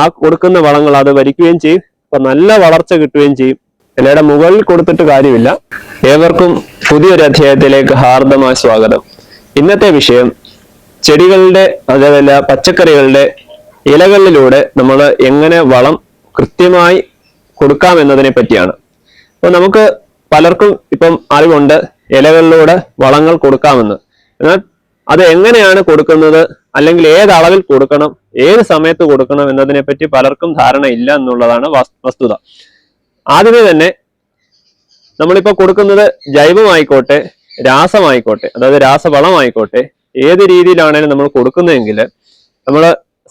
ആ കൊടുക്കുന്ന വളങ്ങൾ അത് വരിക്കുകയും ചെയ്യും. അപ്പൊ നല്ല വളർച്ച കിട്ടുകയും ചെയ്യും. ഇലയുടെ മുകളിൽ കൊടുത്തിട്ട് കാര്യമില്ല. ഏവർക്കും പുതിയൊരു അധ്യായത്തിലേക്ക് ഹാർദമായ സ്വാഗതം. ഇന്നത്തെ വിഷയം ചെടികളുടെ അതേപോലെ പച്ചക്കറികളുടെ ഇലകളിലൂടെ നമ്മൾ എങ്ങനെ വളം കൃത്യമായി കൊടുക്കാം എന്നതിനെ പറ്റിയാണ്. അപ്പൊ നമുക്ക് പലർക്കും ഇപ്പം അറിവുണ്ട് ഇലകളിലൂടെ വളങ്ങൾ കൊടുക്കാമെന്ന്. എന്നാൽ അത് എങ്ങനെയാണ് കൊടുക്കുന്നത്? അല്ലെങ്കിൽ ഏത് അളവിൽ കൊടുക്കണം? ഏത് സമയത്ത് കൊടുക്കണം എന്നതിനെ പറ്റി പലർക്കും ധാരണ ഇല്ല എന്നുള്ളതാണ് വസ്തുത. ആദ്യമേ തന്നെ നമ്മളിപ്പോ കൊടുക്കുന്നത് ജൈവമായിക്കോട്ടെ രാസമായിക്കോട്ടെ അതായത് രാസവളമായിക്കോട്ടെ ഏത് രീതിയിലാണേലും നമ്മൾ കൊടുക്കുന്നതെങ്കിൽ നമ്മൾ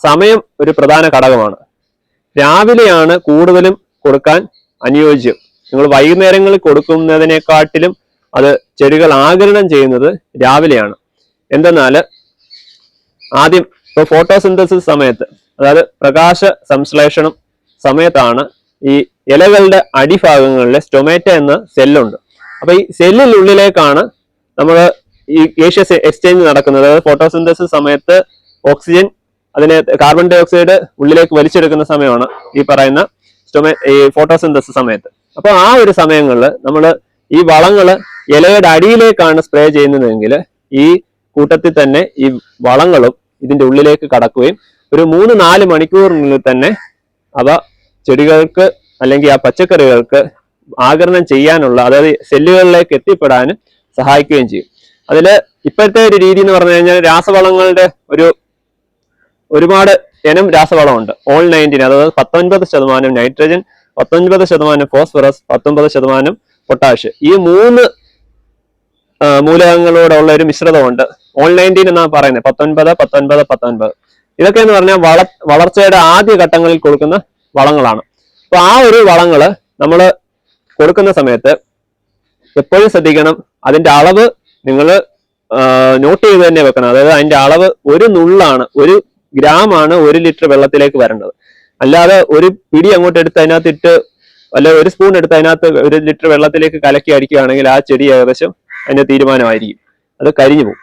സമയം ഒരു പ്രധാന ഘടകമാണ്. രാവിലെയാണ് കൂടുതലും കൊടുക്കാൻ അനുയോജ്യം. നിങ്ങൾ വൈകുന്നേരങ്ങളിൽ കൊടുക്കുന്നതിനെക്കാട്ടിലും അത് ചെടികൾ ആഗിരണം ചെയ്യുന്നത് രാവിലെയാണ്. എന്തെന്നാൽ ആദ്യം ഇപ്പോൾ ഫോട്ടോസിന്തസിസ് സമയത്ത് അതായത് പ്രകാശ സംശ്ലേഷണം സമയത്താണ് ഈ ഇലകളുടെ അടിഭാഗങ്ങളിലെ സ്റ്റൊമേറ്റ എന്ന സെല്ലുണ്ട് അപ്പോൾ ഈ സെല്ലിനുള്ളിലേക്കാണ് നമ്മൾ ഈ ഏഷ്യസ് എക്സ്ചേഞ്ച് നടക്കുന്നത്. അതായത് ഫോട്ടോസിന്തസിസ് സമയത്ത് ഓക്സിജൻ അതിനെ കാർബൺ ഡൈ ഓക്സൈഡ് ഉള്ളിലേക്ക് വലിച്ചെടുക്കുന്ന സമയമാണ് ഈ പറയുന്ന സ്റ്റൊമേ ഈ ഫോട്ടോസിന്തസിസ് സമയത്ത്. അപ്പോൾ ആ ഒരു സമയങ്ങളിൽ നമ്മൾ ഈ വളങ്ങൾ ഇലയുടെ അടിയിലേക്കാണ് സ്പ്രേ ചെയ്യുന്നതെങ്കിൽ ഈ കൂട്ടത്തിൽ തന്നെ ഈ വളങ്ങളും ഇതിന്റെ ഉള്ളിലേക്ക് കടക്കുകയും ഒരു മൂന്ന് നാല് മണിക്കൂറിനുള്ളിൽ തന്നെ അവ ചെടികൾക്ക് അല്ലെങ്കിൽ ആ പച്ചക്കറികൾക്ക് ആകരണം ചെയ്യാനുള്ള അതായത് സെല്ലുകളിലേക്ക് എത്തിപ്പെടാനും സഹായിക്കുകയും ചെയ്യും. അതിൽ ഇപ്പോഴത്തെ ഒരു രീതി എന്ന് പറഞ്ഞു കഴിഞ്ഞാൽ രാസവളങ്ങളുടെ ഒരു ഒരുപാട് ഇനം രാസവളമുണ്ട്. ഓൾ നയന്റീൻ അതായത് പത്തൊൻപത് ശതമാനം നൈട്രജൻ പത്തൊൻപത് ശതമാനം ഫോസ്ഫറസ് പത്തൊൻപത് ശതമാനം പൊട്ടാഷ് ഈ മൂന്ന് മൂലകങ്ങളോടുള്ള ഒരു മിശ്രിതമുണ്ട്. ഓൾ നയന്റീൻ എന്നാണ് പറയുന്നത് പത്തൊൻപത് പത്തൊൻപത് പത്തൊൻപത്. ഇതൊക്കെ എന്ന് പറഞ്ഞാൽ വള വളർച്ചയുടെ ആദ്യ ഘട്ടങ്ങളിൽ കൊടുക്കുന്ന വളങ്ങളാണ്. അപ്പൊ ആ ഒരു വളങ്ങൾ നമ്മൾ കൊടുക്കുന്ന സമയത്ത് എപ്പോഴും ശ്രദ്ധിക്കണം. അതിന്റെ അളവ് നിങ്ങൾ നോട്ട് ചെയ്ത് തന്നെ വെക്കണം. അതായത് അതിന്റെ അളവ് ഒരു നുള്ളാണ് ഒരു ഗ്രാം ആണ് ഒരു ലിറ്റർ വെള്ളത്തിലേക്ക് വരേണ്ടത്. അല്ലാതെ ഒരു പിടി അങ്ങോട്ട് എടുത്ത് അതിനകത്ത് ഇട്ട് അല്ല ഒരു സ്പൂൺ എടുത്ത് അതിനകത്ത് ഒരു ലിറ്റർ വെള്ളത്തിലേക്ക് കലക്കി അടിക്കുകയാണെങ്കിൽ ആ ചെടി ഏകദേശം അതിന്റെ തീരുമാനമായിരിക്കും. അത് കരിഞ്ഞു പോകും.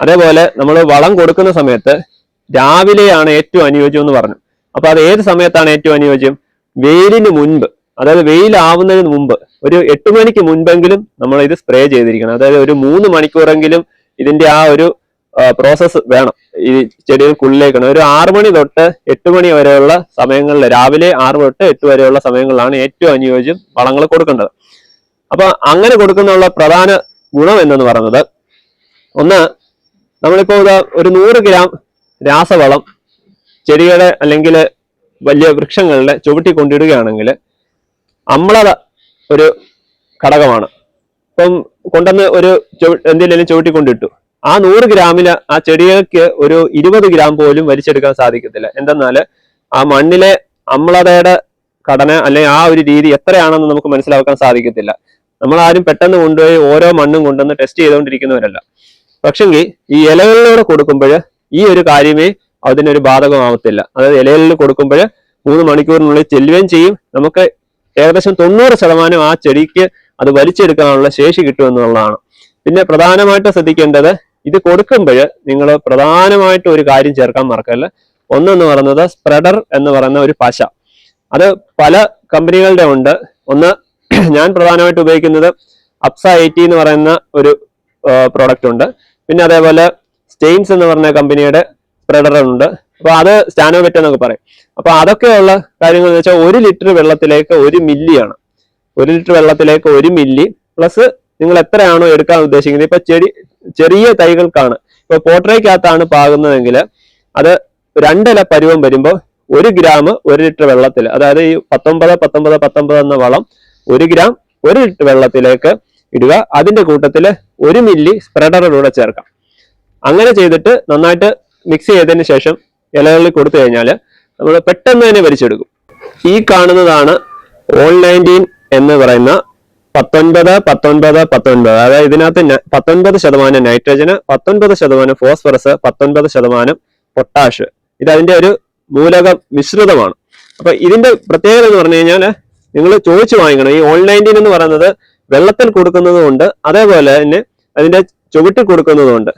അതേപോലെ നമ്മൾ വളം കൊടുക്കുന്ന സമയത്ത് രാവിലെയാണ് ഏറ്റവും അനുയോജ്യം എന്ന് പറഞ്ഞു. അപ്പൊ അത് ഏത് സമയത്താണ് ഏറ്റവും അനുയോജ്യം? വെയിലിന് മുൻപ്. അതായത് വെയിലാവുന്നതിന് മുമ്പ് ഒരു എട്ട് മണിക്ക് മുൻപെങ്കിലും നമ്മൾ ഇത് സ്പ്രേ ചെയ്തിരിക്കണം. അതായത് ഒരു മൂന്ന് മണിക്കൂറെങ്കിലും ഇതിന്റെ ആ ഒരു പ്രോസസ്സ് വേണം. ഈ ചെടികൾക്കുള്ളിലേക്കാണ് ഒരു ആറു മണി തൊട്ട് എട്ട് മണി വരെയുള്ള സമയങ്ങളിൽ രാവിലെ ആറ് തൊട്ട് എട്ട് വരെയുള്ള സമയങ്ങളിലാണ് ഏറ്റവും അനുയോജ്യം വളങ്ങൾ കൊടുക്കേണ്ടത്. അപ്പൊ അങ്ങനെ കൊടുക്കുന്നുള്ള പ്രധാന ഗുണം എന്നു പറയുന്നത്? ഒന്ന് നമ്മളിപ്പോ ഒരു നൂറ് ഗ്രാം രാസവളം ചെടികളെ അല്ലെങ്കിൽ വലിയ വൃക്ഷങ്ങളുടെ ചുവട്ടി കൊണ്ടിടുകയാണെങ്കിൽ അമ്ലത ഒരു ഘടകമാണ്. ഇപ്പം കൊണ്ടുവന്ന് ഒരു എന്തെങ്കിലും ചുവട്ടി കൊണ്ടിട്ടു. ആ നൂറ് ഗ്രാമിൽ ആ ചെടികൾക്ക് ഒരു ഇരുപത് ഗ്രാം പോലും വലിച്ചെടുക്കാൻ സാധിക്കത്തില്ല. എന്തെന്നാൽ ആ മണ്ണിലെ അമ്ലതയുടെ ഘടന അല്ലെങ്കിൽ ആ ഒരു രീതി എത്രയാണെന്ന് നമുക്ക് മനസ്സിലാക്കാൻ സാധിക്കത്തില്ല. നമ്മൾ ആരും പെട്ടെന്ന് കൊണ്ടുപോയി ഓരോ മണ്ണും കൊണ്ടുവന്ന് ടെസ്റ്റ് ചെയ്തുകൊണ്ടിരിക്കുന്നവരല്ല. പക്ഷെങ്കിൽ ഈ ഇലകളിലൂടെ കൊടുക്കുമ്പോൾ ഈ ഒരു കാര്യമേ അതിനൊരു ബാധകമാവത്തില്ല. അതായത് ഇലകളിൽ കൊടുക്കുമ്പോൾ മൂന്ന് മണിക്കൂറിനുള്ളിൽ ചെല്ലുകയും ചെയ്യും. നമുക്ക് ഏകദേശം തൊണ്ണൂറ് ശതമാനം ആ ചെടിക്ക് അത് വലിച്ചെടുക്കാനുള്ള ശേഷി കിട്ടുമെന്നുള്ളതാണ്. പിന്നെ പ്രധാനമായിട്ട് ശ്രദ്ധിക്കേണ്ടത് ഇത് കൊടുക്കുമ്പോൾ നിങ്ങൾ പ്രധാനമായിട്ട് ഒരു കാര്യം ചേർക്കാൻ മറക്കല്ല ഒന്നെന്ന് പറയുന്നത് സ്പ്രെഡർ എന്ന് പറയുന്ന ഒരു പശ. അത് പല കമ്പനികളുടെ ഉണ്ട്. ഒന്ന് ഞാൻ പ്രധാനമായിട്ട് ഉപയോഗിക്കുന്നത് അപ്സ എയ്റ്റി എന്ന് പറയുന്ന ഒരു പ്രോഡക്റ്റ് ഉണ്ട്. പിന്നെ അതേപോലെ സ്റ്റെയിൻസ് എന്ന് പറഞ്ഞ കമ്പനിയുടെ സ്പ്രെഡർ ഉണ്ട്. അപ്പൊ അത് സ്റ്റാനോവെറ്റ് എന്നൊക്കെ പറയും. അപ്പൊ അതൊക്കെയുള്ള കാര്യങ്ങൾ എന്ന് വെച്ചാൽ ഒരു ലിറ്റർ വെള്ളത്തിലേക്ക് ഒരു മില്ലിയാണ് ഒരു ലിറ്റർ വെള്ളത്തിലേക്ക് ഒരു മില്ലി പ്ലസ് നിങ്ങൾ എത്രയാണോ എടുക്കാൻ ഉദ്ദേശിക്കുന്നത്. ഇപ്പൊ ചെടി ചെറിയ തൈകൾക്കാണ്. ഇപ്പൊ പോട്ടറയ്ക്കകത്താണ് പാകുന്നതെങ്കിൽ അത് രണ്ടില പരുവം വരുമ്പോൾ ഒരു ഗ്രാം ഒരു ലിറ്റർ വെള്ളത്തിൽ അതായത് ഈ പത്തൊമ്പത് പത്തൊമ്പത് പത്തൊമ്പത് എന്ന വളം ഒരു ഗ്രാം ഒരു ലിറ്റർ വെള്ളത്തിലേക്ക് ഇടുക. അതിന്റെ കൂട്ടത്തിൽ ഒരു മില്ലി സ്പ്രെഡറിലൂടെ ചേർക്കാം. അങ്ങനെ ചെയ്തിട്ട് നന്നായിട്ട് മിക്സ് ചെയ്തതിന് ശേഷം ഇലകളിൽ കൊടുത്തു കഴിഞ്ഞാൽ നമ്മൾ പെട്ടെന്ന് തന്നെ വലിച്ചെടുക്കും ഈ കാണുന്നതാണ് ഓൾ നയന്റീൻ എന്ന് പറയുന്ന പത്തൊൻപത് പത്തൊൻപത് പത്തൊൻപത്. അതായത് ഇതിനകത്ത് പത്തൊൻപത് ശതമാനം നൈട്രജന് പത്തൊൻപത് ശതമാനം ഫോസ്ഫറസ് പത്തൊൻപത് ശതമാനം പൊട്ടാഷ് ഇത് അതിന്റെ ഒരു മൂലക മിശ്രിതമാണ്. അപ്പൊ ഇതിന്റെ പ്രത്യേകത എന്ന് പറഞ്ഞു കഴിഞ്ഞാൽ നിങ്ങൾ ചോദിച്ചു വാങ്ങിക്കണം. ഈ നയന്റീൻ എന്ന് പറയുന്നത് വെള്ളത്തിൽ കൊടുക്കുന്നതുമുണ്ട്. അതേപോലെ തന്നെ അതിന്റെ ചുവട്ടിൽ കൊടുക്കുന്നതുമുണ്ട്.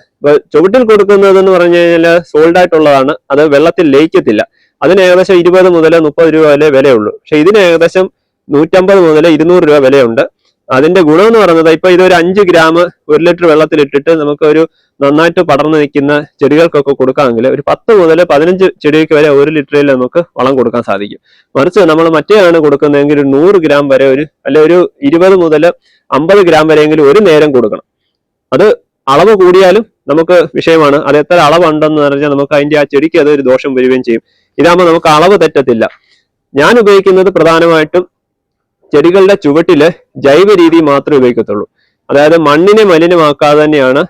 ചുവട്ടിൽ കൊടുക്കുന്നത് എന്ന് പറഞ്ഞു കഴിഞ്ഞാൽ സോൾഡ് ആയിട്ടുള്ളതാണ്. അത് വെള്ളത്തിൽ ലയിക്കത്തില്ല. അതിന് ഏകദേശം ഇരുപത് മുതൽ മുപ്പത് രൂപ വരെ വിലയുള്ളൂ. പക്ഷെ ഇതിന് ഏകദേശം നൂറ്റമ്പത് മുതൽ ഇരുന്നൂറ് രൂപ വിലയുണ്ട്. അതിന്റെ ഗുണം എന്ന് പറയുന്നത് ഇപ്പൊ ഇതൊരു അഞ്ച് ഗ്രാം ഒരു ലിറ്റർ വെള്ളത്തിൽ ഇട്ടിട്ട് നമുക്ക് ഒരു നന്നായിട്ട് പടർന്നു നിൽക്കുന്ന ചെടികൾക്കൊക്കെ കൊടുക്കാമെങ്കിൽ ഒരു പത്ത് മുതൽ പതിനഞ്ച് ചെടിക്ക് വരെ ഒരു ലിറ്ററിൽ നമുക്ക് വളം കൊടുക്കാൻ സാധിക്കും. മറിച്ച് നമ്മൾ മറ്റേയാണ് കൊടുക്കുന്നതെങ്കിൽ ഒരു നൂറ് ഗ്രാം വരെ ഒരു അല്ലെ ഒരു ഇരുപത് മുതൽ അമ്പത് ഗ്രാം വരെയെങ്കിലും ഒരു നേരം കൊടുക്കണം. അത് അളവ് കൂടിയാലും നമുക്ക് വിഷയമാണ്. അത് എത്ര അളവുണ്ടെന്ന് പറഞ്ഞാൽ നമുക്ക് അതിന്റെ ആ ചെടിക്ക് അത് ഒരു ദോഷം വരികയും ചെയ്യും. ഇതാകുമ്പോൾ നമുക്ക് അളവ് തെറ്റത്തില്ല. ഞാൻ ഉപയോഗിക്കുന്നത് പ്രധാനമായിട്ടും ചെടികളുടെ ചുവട്ടിൽ ജൈവ രീതി മാത്രമേ ഉപയോഗിക്കത്തുള്ളൂ. അതായത് മണ്ണിനെ മലിനമാക്കാതെ തന്നെയാണ്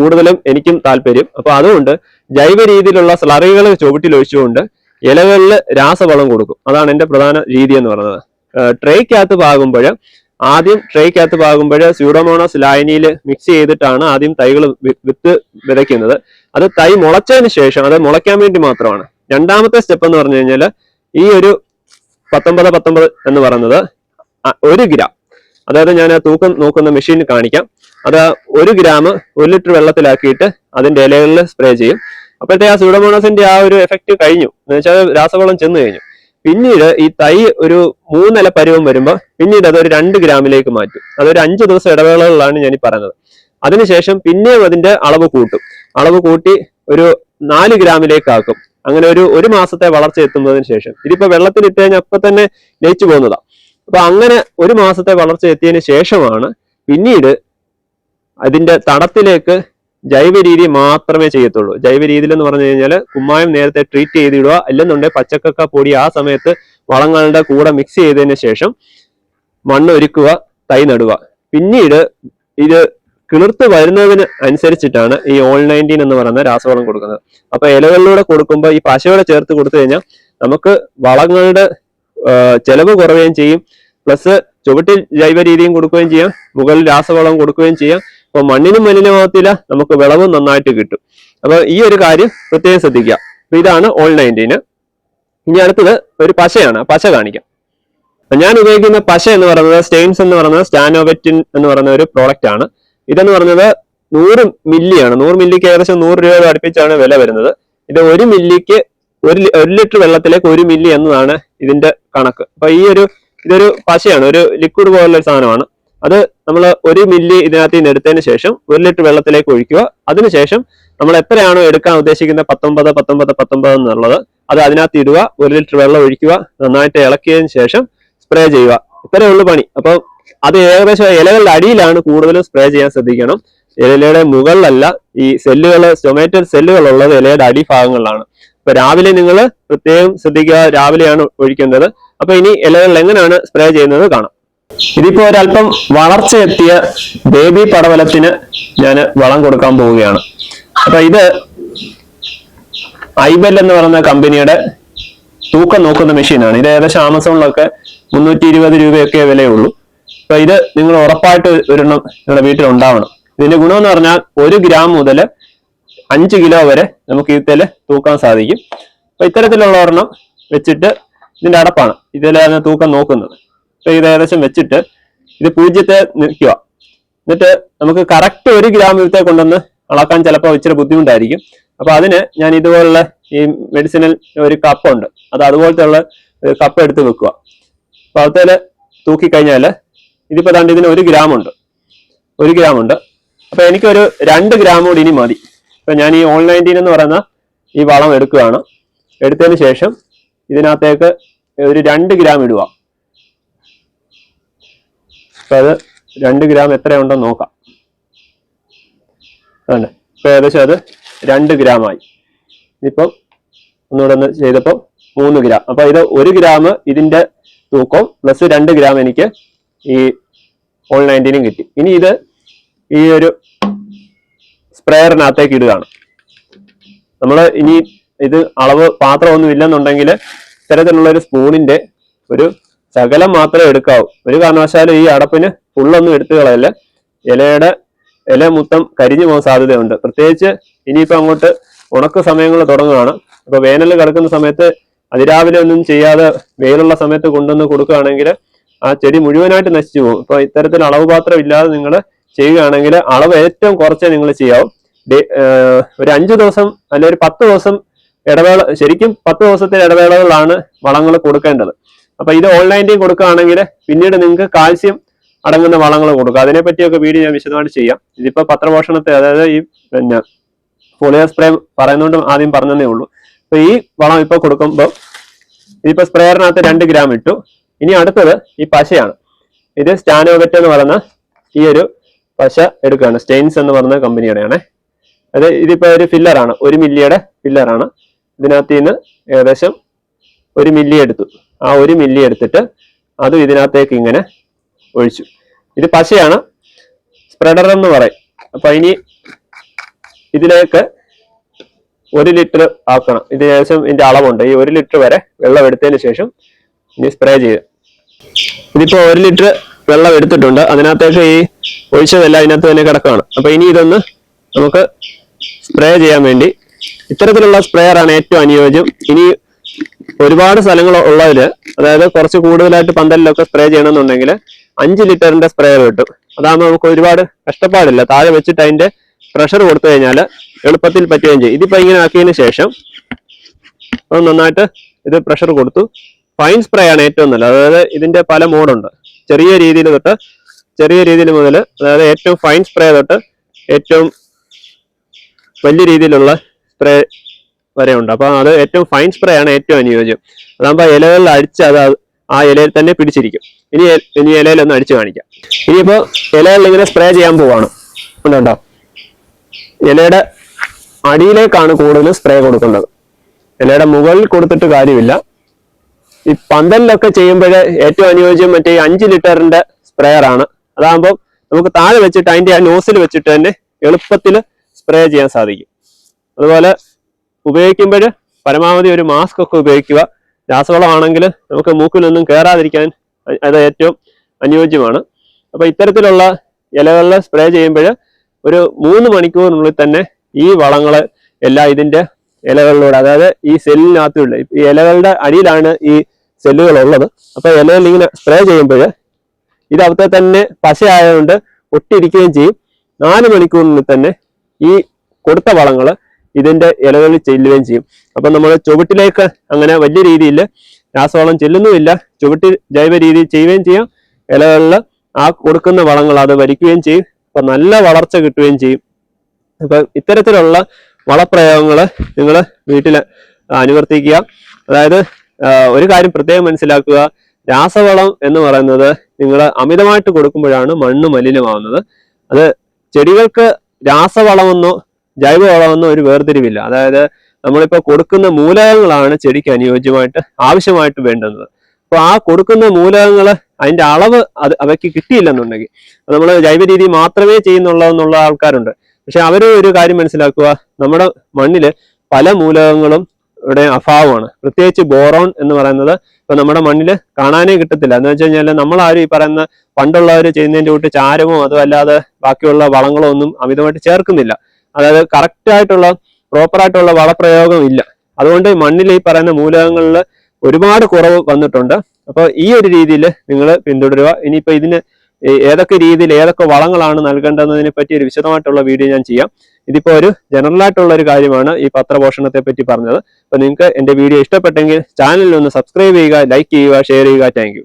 കൂടുതലും എനിക്കും താല്പര്യം. അപ്പൊ അതുകൊണ്ട് ജൈവ രീതിയിലുള്ള സ്ലറികൾ ചുവട്ടിൽ ഒഴിച്ചുകൊണ്ട് ഇലകളിൽ രാസവളം കൊടുക്കും. അതാണ് എന്റെ പ്രധാന രീതി എന്ന് പറയുന്നത്. ട്രേക്കകത്ത് പാകുമ്പോൾ ആദ്യം ട്രേക്കകത്ത് പാകുമ്പോൾ സ്യൂഡോമോണോസ് ലായനിയിൽ മിക്സ് ചെയ്തിട്ടാണ് ആദ്യം തൈകൾ വിത്ത് വിതയ്ക്കുന്നത്. അത് തൈ മുളച്ചതിന് ശേഷം അത് മുളയ്ക്കാൻ വേണ്ടി മാത്രമാണ്. രണ്ടാമത്തെ സ്റ്റെപ്പ് എന്ന് പറഞ്ഞു കഴിഞ്ഞാൽ ഈ ഒരു പത്തൊമ്പത് പത്തൊമ്പത് എന്ന് പറയുന്നത് ഒരു ഗ്രാം. അതായത് ഞാൻ ആ തൂക്കം നോക്കുന്ന മെഷീൻ കാണിക്കാം. അത് ഒരു ഗ്രാം ഒരു ലിറ്റർ വെള്ളത്തിലാക്കിയിട്ട് അതിന്റെ ഇലകളിൽ സ്പ്രേ ചെയ്യും. അപ്പോഴത്തെ ആ സൂഡമോണസിന്റെ ആ ഒരു എഫക്റ്റ് കഴിഞ്ഞു. എന്ന് വെച്ചാൽ രാസവളം ചെന്ന് കഴിഞ്ഞു. പിന്നീട് ഈ തൈ ഒരു മൂന്നില പരുവം വരുമ്പോൾ പിന്നീട് അതൊരു രണ്ട് ഗ്രാമിലേക്ക് മാറ്റും. അതൊരു അഞ്ച് ദിവസം ഇടവേളകളിലാണ് ഞാൻ ഈ പറഞ്ഞത്. അതിനുശേഷം പിന്നെയും അതിന്റെ അളവ് കൂട്ടും. അളവ് കൂട്ടി ഒരു നാല് ഗ്രാമിലേക്ക് ആക്കും. അങ്ങനെ ഒരു ഒരു മാസത്തെ വളർച്ച എത്തുന്നതിന് ശേഷം. ഇതിപ്പോ വെള്ളത്തിൽ ഇട്ട് കഴിഞ്ഞാൽ അപ്പൊ തന്നെ ലയിച്ചു പോകുന്നതാ. അപ്പൊ അങ്ങനെ ഒരു മാസത്തെ വളർച്ച എത്തിയതിന് ശേഷമാണ് പിന്നീട് അതിന്റെ തടത്തിലേക്ക് ജൈവ രീതി മാത്രമേ ചെയ്യത്തുള്ളൂ. ജൈവ രീതിയിൽ എന്ന് പറഞ്ഞു കഴിഞ്ഞാൽ കുമ്മായം നേരത്തെ ട്രീറ്റ് ചെയ്തിടുക അല്ലെന്നുണ്ടെങ്കിൽ പച്ചക്കക്ക പൊടി ആ സമയത്ത് വളങ്ങളുടെ കൂടെ മിക്സ് ചെയ്തതിന് ശേഷം മണ്ണ് ഒരുക്കുക തൈ നടുക. പിന്നീട് ഇത് കിളിർത്ത് വരുന്നതിന് അനുസരിച്ചിട്ടാണ് ഈ ഓൾ നയന്റീൻ എന്ന് പറയുന്ന രാസവളം കൊടുക്കുന്നത്. അപ്പൊ ഇലകളിലൂടെ കൊടുക്കുമ്പോൾ ഈ പശയോടെ ചേർത്ത് കൊടുത്തു കഴിഞ്ഞാൽ നമുക്ക് വളങ്ങളുടെ ചെലവ് കുറയുകയും ചെയ്യും. പ്ലസ് ചുവട്ടിൽ ജൈവ രീതിയും കൊടുക്കുകയും ചെയ്യാം. മുകളിൽ രാസവളം കൊടുക്കുകയും ചെയ്യാം. അപ്പൊ മണ്ണിനും മലിനമാകത്തില്ല നമുക്ക് വിളവും നന്നായിട്ട് കിട്ടും. അപ്പൊ ഈ ഒരു കാര്യം പ്രത്യേകം ശ്രദ്ധിക്കുക. അപ്പൊ ഇതാണ് ഓൾ നയന്റീന് ഇനി അടുത്തത് ഒരു പശയാണ്. പശ കാണിക്കാം. ഞാൻ ഉപയോഗിക്കുന്ന പശ എന്ന് പറയുന്നത് സ്റ്റെയിൻസ് എന്ന് പറയുന്നത് സ്റ്റാനോവെറ്റിൻ എന്ന് പറയുന്ന ഒരു പ്രോഡക്റ്റ് ആണ്. ഇതെന്ന് പറയുന്നത് നൂറ് മില്ലിയാണ് നൂറ് മില്ലിക്ക് ഏകദേശം നൂറ് രൂപ അടുപ്പിച്ചാണ് വില വരുന്നത്. ഇത് ഒരു മില്ലിക്ക് ഒരു ഒരു ലിറ്റർ വെള്ളത്തിലേക്ക് ഒരു മില്ലി എന്നതാണ് ഇതിന്റെ കണക്ക്. അപ്പൊ ഈ ഒരു ഇതൊരു പശയാണ് ഒരു ലിക്വിഡ് പോലുള്ള ഒരു സാധനമാണ്. അത് നമ്മൾ ഒരു മില്ലി ഇതിനകത്ത് നിന്ന് എടുത്തതിന് ശേഷം ഒരു ലിറ്റർ വെള്ളത്തിലേക്ക് ഒഴിക്കുക. അതിനുശേഷം നമ്മൾ എത്രയാണോ എടുക്കാൻ ഉദ്ദേശിക്കുന്ന പത്തൊമ്പത് പത്തൊമ്പത് പത്തൊമ്പത് എന്നുള്ളത് അത് അതിനകത്ത് ഇടുക ഒരു ലിറ്റർ വെള്ളം ഒഴിക്കുക നന്നായിട്ട് ഇളക്കിയതിന് ശേഷം സ്പ്രേ ചെയ്യുക. ഇത്രയേ ഉള്ളൂ പണി. അപ്പൊ അത് ഏകദേശം ഇലകളുടെ അടിയിലാണ് കൂടുതലും സ്പ്രേ ചെയ്യാൻ ശ്രദ്ധിക്കണം. ഇലയുടെ മുകളിലല്ല ഈ സെല്ലുകൾ സ്റ്റൊമാറ്റോ സെല്ലുകൾ ഉള്ളത് ഇലയുടെ അടിഭാഗങ്ങളിലാണ്. അപ്പൊ രാവിലെ നിങ്ങൾ പ്രത്യേകം ശ്രദ്ധിക്കുക. രാവിലെയാണ് ഒഴിക്കുന്നത്. അപ്പൊ ഇനി ഇലകളിൽ എങ്ങനെയാണ് സ്പ്രേ ചെയ്യുന്നത് കാണാം. ഇതിപ്പോ ഒരല്പം വളർച്ച എത്തിയ ബേബി പടവലത്തിന് ഞാൻ വളം കൊടുക്കാൻ പോവുകയാണ്. അപ്പൊ ഇത് ഐബെൽ എന്ന് പറയുന്ന കമ്പനിയുടെ തൂക്കം നോക്കുന്ന മെഷീനാണ്. ഇത് ഏകദേശം ആമസോണിലൊക്കെ മുന്നൂറ്റി ഇരുപത് രൂപയൊക്കെ വിലയുള്ളൂ. അപ്പൊ ഇത് നിങ്ങൾ ഉറപ്പായിട്ട് ഒരെണ്ണം നിങ്ങളുടെ വീട്ടിൽ ഉണ്ടാവണം. ഇതിന്റെ ഗുണമെന്ന് പറഞ്ഞാൽ ഒരു ഗ്രാം മുതൽ അഞ്ച് കിലോ വരെ നമുക്ക് ഇതിൽ തൂക്കാൻ സാധിക്കും. അപ്പൊ ഇത്തരത്തിലുള്ള ഒരെണ്ണം വെച്ചിട്ട് ഇതിന്റെ അടപ്പാണ്. ഇതിലാണ് തൂക്കം നോക്കുന്നത്. അപ്പൊ ഇത് ഏകദേശം വെച്ചിട്ട് ഇത് പൂജ്യത്തെ നിൽക്കുക. എന്നിട്ട് നമുക്ക് കറക്റ്റ് ഒരു ഗ്രാം ഇവിടുത്തെ കൊണ്ടുവന്ന് അളക്കാൻ ചിലപ്പോൾ ഇച്ചിരി ബുദ്ധിമുട്ടായിരിക്കും. അപ്പൊ അതിന് ഞാൻ ഇതുപോലുള്ള ഈ മെഡിസിനൽ ഒരു കപ്പുണ്ട് അത് അതുപോലത്തെ ഉള്ള കപ്പ് എടുത്ത് വെക്കുക. അപ്പൊ തൂക്കി കഴിഞ്ഞാൽ ഇതിപ്പോ ദാണ്ട് ഇതിന് ഒരു ഗ്രാം ഉണ്ട്. ഒരു ഗ്രാം ഉണ്ട്. അപ്പൊ എനിക്കൊരു രണ്ട് ഗ്രാം കൂടി ഇനി മതി. അപ്പൊ ഞാൻ ഈ ഓൺ നയന്റീൻ എന്ന് പറയുന്ന ഈ വളം എടുക്കുകയാണ്. എടുത്തതിന് ശേഷം ഇതിനകത്തേക്ക് ഒരു രണ്ട് ഗ്രാം ഇടുക. അപ്പൊ അത് രണ്ട് ഗ്രാം എത്രയുണ്ടെന്ന് നോക്കാം. ആണ് ഇപ്പൊ ഏകദേശം അത് രണ്ട് ഗ്രാം ആയി. ഇപ്പം ഒന്നുകൂടെ ഒന്ന് ചെയ്തപ്പോൾ മൂന്ന് ഗ്രാം അപ്പൊ ഇത് ഒരു ഗ്രാം ഇതിന്റെ തൂക്കം പ്ലസ് രണ്ട് ഗ്രാം എനിക്ക് ഈ ഓൺ നയന്റീനും കിട്ടി. ഇനി ഇത് ഈ ഒരു സ്പ്രേയറിനകത്തേക്ക് ഇടുകയാണ്. നമ്മൾ ഇനി ഇത് അളവ് പാത്രം ഒന്നും ഇല്ലെന്നുണ്ടെങ്കിൽ ഇത്തരത്തിലുള്ള ഒരു സ്പൂണിന്റെ ഒരു ശകലം മാത്രമേ എടുക്കാവൂ. ഒരു കാരണവശാലും ഈ അടപ്പിന് ഫുള്ളൊന്നും എടുത്തു കളയല്ല. ഇലയുടെ ഇല മൊത്തം കരിഞ്ഞു പോകാൻ സാധ്യതയുണ്ട്. പ്രത്യേകിച്ച് ഇനിയിപ്പോൾ അങ്ങോട്ട് ഉണക്ക സമയങ്ങൾ തുടങ്ങുകയാണ്. അപ്പൊ വേനൽ കിടക്കുന്ന സമയത്ത് അതിരാവിലെ ഒന്നും ചെയ്യാതെ വെയിലുള്ള സമയത്ത് കൊണ്ടുവന്ന് കൊടുക്കുകയാണെങ്കിൽ ആ ചെടി മുഴുവനായിട്ട് നശിച്ചു പോകും. അപ്പൊ ഇത്തരത്തിൽ അളവ് പാത്രം ഇല്ലാതെ നിങ്ങൾ ചെയ്യുകയാണെങ്കിൽ അളവ് ഏറ്റവും കുറച്ചേ നിങ്ങൾ ചെയ്യാവും. ഒരു അഞ്ചു ദിവസം അല്ലെ ഒരു പത്ത് ദിവസം ഇടവേള ശരിക്കും പത്ത് ദിവസത്തെ ഇടവേളകളാണ് വളങ്ങൾ കൊടുക്കേണ്ടത്. അപ്പൊ ഇത് ഓൺലൈനിലേയും കൊടുക്കുകയാണെങ്കിൽ പിന്നീട് നിങ്ങൾക്ക് കാൽസ്യം അടങ്ങുന്ന വളങ്ങൾ കൊടുക്കുക. അതിനെപ്പറ്റിയൊക്കെ വീഡിയോ ഞാൻ വിശദമായിട്ട് ചെയ്യാം. ഇതിപ്പോ പത്രപോഷണത്തെ അതായത് ഈ പിന്നെ പോളിയോ സ്പ്രേ പറയുന്നതുകൊണ്ട് ആദ്യം പറഞ്ഞതേ ഉള്ളൂ. അപ്പൊ ഈ വളം ഇപ്പൊ കൊടുക്കുമ്പോൾ ഇതിപ്പോ സ്പ്രേയറിനകത്ത് രണ്ട് ഗ്രാം ഇട്ടു. ഇനി അടുത്തത് ഈ പശയാണ്. ഇത് സ്റ്റാനോവെറ്റ് എന്ന് പറയുന്ന ഈ ഒരു പശ എടുക്കുകയാണ്. സ്റ്റെയിൻസ് എന്ന് പറഞ്ഞ കമ്പനിയുടെയാണ്. അത് ഇതിപ്പോ ഒരു ഫില്ലറാണ് ഒരു മില്ലിയുടെ ഫില്ലറാണ് ഇതിനകത്ത് നിന്ന് ഏകദേശം ഒരു മില്ലി എടുത്തു. ആ ഒരു മില്ലി എടുത്തിട്ട് അതും ഇതിനകത്തേക്ക് ഇങ്ങനെ ഒഴിച്ചു. ഇത് പശയാണ്. സ്പ്രെഡർ എന്ന് പറയും. അപ്പൊ ഇനി ഇതിലേക്ക് ഒരു ലിറ്റർ ആക്കണം. ഇത് ഏകദേശം ഇതിന്റെ അളവുണ്ട്. ഈ ഒരു ലിറ്റർ വരെ വെള്ളം എടുത്തതിന് ശേഷം ഇനി സ്പ്രേ ചെയ്യുക. ഇതിപ്പോ ഒരു ലിറ്റർ വെള്ളം എടുത്തിട്ടുണ്ട്. അതിനകത്തേക്ക് ഈ ഒഴിച്ചതെല്ലാം അതിനകത്ത് തന്നെ കിടക്കുകയാണ്. അപ്പൊ ഇനി ഇതൊന്ന് നമുക്ക് സ്പ്രേ ചെയ്യാൻ വേണ്ടി ഇത്തരത്തിലുള്ള സ്പ്രേയർ ആണ് ഏറ്റവും അനുയോജ്യം. ഇനി ഒരുപാട് സ്ഥലങ്ങൾ ഉള്ളവർ അതായത് കുറച്ച് കൂടുതലായിട്ട് പന്തലിലൊക്കെ സ്പ്രേ ചെയ്യണമെന്നുണ്ടെങ്കിൽ അഞ്ച് ലിറ്ററിന്റെ സ്പ്രേയർ കിട്ടും. അതാകുമ്പോൾ നമുക്ക് ഒരുപാട് കഷ്ടപ്പാടില്ല. താഴെ വെച്ചിട്ട് അതിന്റെ പ്രഷർ കൊടുത്തു കഴിഞ്ഞാൽ എളുപ്പത്തിൽ പറ്റുകയും ചെയ്യും. ഇതിപ്പോ ഇങ്ങനെ ആക്കിയതിന് ശേഷം അത് നന്നായിട്ട് ഇത് പ്രഷർ കൊടുത്തു. ഫൈൻ സ്പ്രേ ആണ് ഏറ്റവും നല്ലത്. അതായത് ഇതിന്റെ പല മോഡുണ്ട് ചെറിയ രീതിയിൽ തൊട്ട് ചെറിയ രീതിയിൽ മുതൽ അതായത് ഏറ്റവും ഫൈൻ സ്പ്രേ തൊട്ട് ഏറ്റവും വലിയ രീതിയിലുള്ള സ്പ്രേ വരെ ഉണ്ട്. അപ്പോൾ അത് ഏറ്റവും ഫൈൻ സ്പ്രേ ആണ് ഏറ്റവും അനുയോജ്യം. അതാകുമ്പോൾ ഇലകളിൽ അടിച്ച് അത് ആ ഇലയിൽ തന്നെ പിടിച്ചിരിക്കും. ഇനി ഇനി ഇലയിലൊന്ന് അടിച്ചു കാണിക്കാം. ഇനിയിപ്പോൾ ഇലകളിൽ ഇങ്ങനെ സ്പ്രേ ചെയ്യാൻ പോവാണ്. ഉണ്ടോ? ഇലയുടെ അടിയിലേക്കാണ് കൂടുതൽ സ്പ്രേ കൊടുക്കേണ്ടത് ഇലയുടെ മുകളിൽ കൊടുത്തിട്ട് കാര്യമില്ല. ഈ പന്തലിലൊക്കെ ചെയ്യുമ്പോൾ ഏറ്റവും അനുയോജ്യം മറ്റേ അഞ്ച് ലിറ്ററിന്റെ സ്പ്രേയർ ആണ്. അതാകുമ്പോൾ നമുക്ക് താഴെ വെച്ചിട്ട് അതിന്റെ ആ നോസിൽ വെച്ചിട്ട് തന്നെ എളുപ്പത്തിൽ സ്പ്രേ ചെയ്യാൻ സാധിക്കും. അതുപോലെ ഉപയോഗിക്കുമ്പോൾ പരമാവധി ഒരു മാസ്ക് ഒക്കെ ഉപയോഗിക്കുക. രാസവളമാണെങ്കിൽ നമുക്ക് മൂക്കിലൊന്നും കയറാതിരിക്കാൻ അത് ഏറ്റവും അനുയോജ്യമാണ്. അപ്പൊ ഇത്തരത്തിലുള്ള ഇലകളിൽ സ്പ്രേ ചെയ്യുമ്പോൾ ഒരു മൂന്ന് മണിക്കൂറിനുള്ളിൽ തന്നെ ഈ വളങ്ങൾ എല്ലാ ഇതിന്റെ ഇലകളിലൂടെ അതായത് ഈ സെല്ലിനകത്തുള്ള ഈ ഇലകളുടെ അടിയിലാണ് ഈ സെല്ലുകൾ ഉള്ളത്. അപ്പോൾ ഇലയിൽ ഇങ്ങനെ സ്പ്രേ ചെയ്യുമ്പോൾ ഇത് അവിടുത്തെ തന്നെ പശയായതുകൊണ്ട് ഒട്ടിയിരിക്കുകയും ചെയ്യും. നാല് മണിക്കൂറിനുള്ളിൽ തന്നെ ഈ കൊടുത്ത വളങ്ങൾ ഇതിന്റെ ഇലകളിൽ ചെല്ലുകയും ചെയ്യും. അപ്പൊ നമ്മൾ ചുവട്ടിലേക്ക് അങ്ങനെ വലിയ രീതിയിൽ രാസവളം ചെല്ലുന്നുമില്ല. ചുവട്ടിൽ ജൈവ രീതിയിൽ ചെയ്യുകയും ചെയ്യാം. ഇലകളിൽ ആ കൊടുക്കുന്ന വളങ്ങൾ അത് വരിക്കുകയും ചെയ്യും. അപ്പൊ നല്ല വളർച്ച കിട്ടുകയും ചെയ്യും. അപ്പൊ ഇത്തരത്തിലുള്ള വളപ്രയോഗങ്ങൾ നിങ്ങൾ വീട്ടിൽ അനുവർത്തിക്കുക. അതായത് ഒരു കാര്യം പ്രത്യേകം മനസ്സിലാക്കുക. രാസവളം എന്ന് പറയുന്നത് നിങ്ങൾ അമിതമായിട്ട് കൊടുക്കുമ്പോഴാണ് മണ്ണ് മലിനമാവുന്നത്. അത് ചെടികൾക്ക് രാസവളമെന്നോ ജൈവവളമെന്നോ ഒരു വേർതിരിവില്ല. അതായത് നമ്മളിപ്പോൾ കൊടുക്കുന്ന മൂലകങ്ങളാണ് ചെടിക്ക് അനുയോജ്യമായിട്ട് ആവശ്യമായിട്ട് വേണ്ടുന്നത്. അപ്പോൾ ആ കൊടുക്കുന്ന മൂലകങ്ങൾ അതിന്റെ അളവ് അത് അവയ്ക്ക് കിട്ടിയില്ലെന്നുണ്ടെങ്കിൽ നമ്മൾ ജൈവ രീതി മാത്രമേ ചെയ്യുന്നുള്ളൂ ആൾക്കാരുണ്ട്. പക്ഷെ അവർ ഒരു കാര്യം മനസ്സിലാക്കുക നമ്മുടെ മണ്ണിൽ പല മൂലകങ്ങളും ഇവിടെ അഭാവമാണ് പ്രത്യേകിച്ച് ബോറോൺ എന്ന് പറയുന്നത് ഇപ്പൊ നമ്മുടെ മണ്ണിൽ കാണാനേ കിട്ടത്തില്ല. എന്ന് വെച്ച് കഴിഞ്ഞാൽ നമ്മൾ ആരും ഈ പറയുന്ന പണ്ടുള്ളവർ ചെയ്യുന്നതിന്റെ കൂട്ട് ചാരമോ അതുമല്ലാതെ ബാക്കിയുള്ള വളങ്ങളോ ഒന്നും അമിതമായിട്ട് ചേർക്കുന്നില്ല. അതായത് കറക്റ്റ് ആയിട്ടുള്ള പ്രോപ്പർ ആയിട്ടുള്ള വളപ്രയോഗം ഇല്ല. അതുകൊണ്ട് മണ്ണിൽ ഈ പറയുന്ന മൂലകങ്ങളിൽ ഒരുപാട് കുറവ് വന്നിട്ടുണ്ട്. അപ്പോൾ ഈ ഒരു രീതിയിൽ നിങ്ങൾ പിന്തുടരുക. ഇനിയിപ്പോ ഇതിന് ഏതൊക്കെ രീതിയിൽ ഏതൊക്കെ വളങ്ങളാണ് നൽകേണ്ടതിനെ പറ്റി ഒരു വിശദമായിട്ടുള്ള വീഡിയോ ഞാൻ ചെയ്യാം. ഇതിപ്പോ ഒരു ജനറൽ ആയിട്ടുള്ള ഒരു കാര്യമാണ് ഈ പത്രപോഷണത്തെ പറ്റി പറഞ്ഞത്. അപ്പൊ നിങ്ങൾക്ക് എന്റെ വീഡിയോ ഇഷ്ടപ്പെട്ടെങ്കിൽ ചാനലിൽ ഒന്ന് സബ്സ്ക്രൈബ് ചെയ്യുക ലൈക്ക് ചെയ്യുക ഷെയർ ചെയ്യുക. താങ്ക്